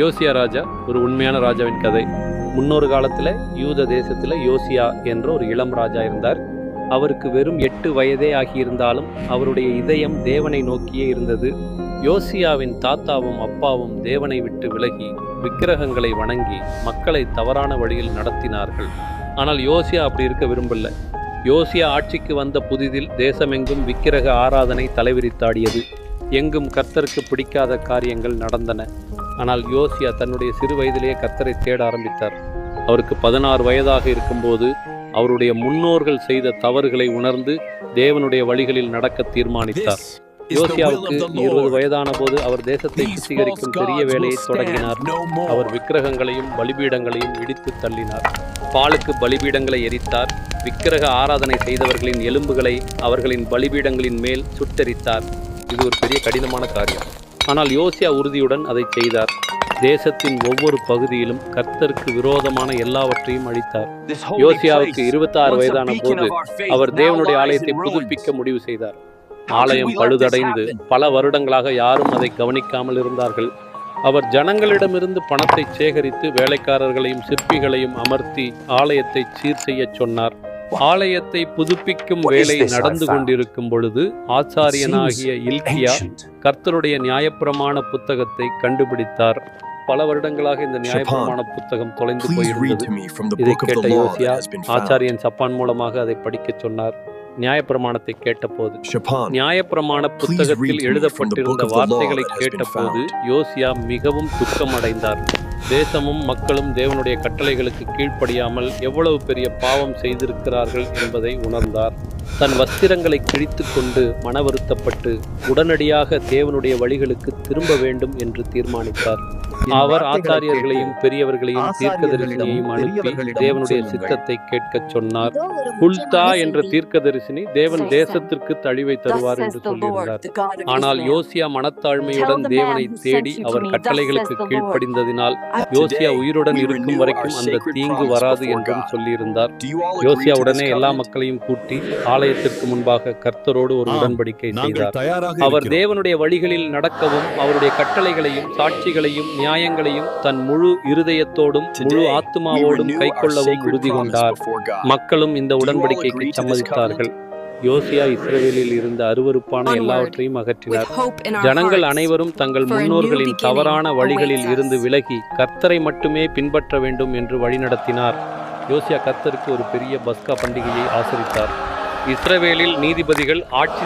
யோசியா ராஜா ஒரு உண்மையான ராஜாவின் கதை. முன்னொரு காலத்தில் யூத தேசத்தில் யோசியா என்ற ஒரு இளம் ராஜா இருந்தார். அவருக்கு வெறும் எட்டு வயதே ஆகியிருந்தாலும் அவருடைய இதயம் தேவனை நோக்கியே இருந்தது. யோசியாவின் தாத்தாவும் அப்பாவும் தேவனை விட்டு விலகி விக்கிரகங்களை வணங்கி மக்களை தவறான வழியில் நடத்தினார்கள். ஆனால் யோசியா அப்படி இருக்க விரும்பல. யோசியா ஆட்சிக்கு வந்த புதிதில் தேசமெங்கும் விக்கிரக ஆராதனை தலைவிரித்தாடியது. எங்கும் கர்த்தருக்கு பிடிக்காத காரியங்கள் நடந்தன. ஆனால் யோசியா தன்னுடைய சிறு வயதிலேயே கர்த்தரை தேட ஆரம்பித்தார். அவருக்கு பதினாறு வயதாக இருக்கும்போது அவருடைய முன்னோர்கள் செய்த தவறுகளை உணர்ந்து தேவனுடைய வழிகளில் நடக்க தீர்மானித்தார். யோசியாவுக்கு இருபது வயதான போது அவர் தேசத்தை சுத்திகரிக்கும் பெரிய வேலையை தொடங்கினார். அவர் விக்கிரகங்களையும் பலிபீடங்களையும் இடித்து தள்ளினார். பாலுக்கு பலிபீடங்களை எரித்தார். விக்கிரக ஆராதனை செய்தவர்களின் எலும்புகளை அவர்களின் பலிபீடங்களின் மேல் சுட்டெரித்தார். இது ஒரு பெரிய கடினமான காரியம். ஆனால் யோசியா உறுதியுடன் அதை செய்தார். தேசத்தின் ஒவ்வொரு பகுதியிலும் கர்த்தருக்கு விரோதமான எல்லாவற்றையும் அழித்தார். யோசியாவுக்கு இருபத்தாறு வயதான போது அவர் தேவனுடைய ஆலயத்தை புதுப்பிக்க முடிவு செய்தார். ஆலயம் பழுதடைந்து பல வருடங்களாக யாரும் அதை கவனிக்காமல் இருந்தார்கள். அவர் ஜனங்களிடமிருந்து பணத்தை சேகரித்து வேலைக்காரர்களையும் சிற்பிகளையும் அமர்த்தி ஆலயத்தை சீர் செய்யச் சொன்னார். ஆலயத்தை புதுப்பிக்கும் வேலை நடந்து கொண்டிருக்கும் பொழுது ஆச்சாரியனாகிய இல்கியா கர்த்தருடைய நியாயப்பிரமாண புத்தகத்தை கண்டுபிடித்தார். பல வருடங்களாக இந்த நியாயப்பிரமாண புத்தகம் தொலைந்து போயிருந்தது. இதை கேட்ட யோசியா ஆச்சாரியன் சப்பான் மூலமாக அதை படிக்கச் சொன்னார். நியாயப்பிரமாணத்தை கேட்டபோது நியாயப்பிரமாண புத்தகத்தில் எழுதப்பட்டிருந்த வார்த்தைகளை கேட்டபோது யோசியா மிகவும் துக்கமடைந்தார். தேசமும் மக்களும் தேவனுடைய கட்டளைகளுக்கு கீழ்ப்படியாமல் எவ்வளவு பெரிய பாவம் செய்திருக்கிறார்கள் என்பதை உணர்ந்தார். தன் வஸ்திரங்களை கிழித்து கொண்டு மனவருத்தப்பட்டு உடனடியாக தேவனுடைய வழிகளுக்கு திரும்ப வேண்டும் என்று தீர்மானித்தார். அவர் ஆச்சாரியர்களையும் பெரியவர்களையும் தீர்க்கதரிசியையும் அனுப்பி தேவனுடைய சித்தத்தை கேட்கச் சொன்னார். புல்தா என்ற தீர்க்கதரிசினி தேவன் தேசத்திற்கு தழிவை தருவார் என்று சொல்லியிருந்தார். ஆனால் யோசியா மனத்தாழ்மையுடன் தேவனை தேடி அவர் கட்டளைகளுக்கு கீழ்ப்படிந்ததினால் யோசியா உயிருடன் இருக்கும் வரைக்கும் அந்த தீங்கு வராது என்றும் சொல்லியிருந்தார். யோசியா உடனே எல்லா மக்களையும் கூட்டி ஆலயத்திற்கு முன்பாக கர்த்தரோடு ஒரு உடன்படிக்கை செய்தார். அவர் தேவனுடைய வழிகளில் நடக்கவும் அவருடைய கட்டளைகளையும் சாட்சிகளையும் நியாயங்களையும் தன் முழு இருதயத்தோடும் முழு ஆத்துமாவோடும் கைக்கொள்ளவும் உறுதி கொண்டார். மக்களும் இந்த உடன்படிக்கைக்கு சம்மதித்தார்கள். யோசியா இஸ்ரவேலில் இருந்த அருவருப்பான எல்லாவற்றையும் அகற்றினார். ஜனங்கள் அனைவரும் தங்கள் முன்னோர்களின் தவறான வழிகளில் இருந்து விலகி கர்த்தரை மட்டுமே பின்பற்ற வேண்டும் என்று வழிநடத்தினார். யோசியா கர்த்தருக்கு ஒரு பெரிய பஸ்கா பண்டிகையை ஆசரித்தார். இஸ்ரவேலில் நீதிபதிகள் ஆட்சி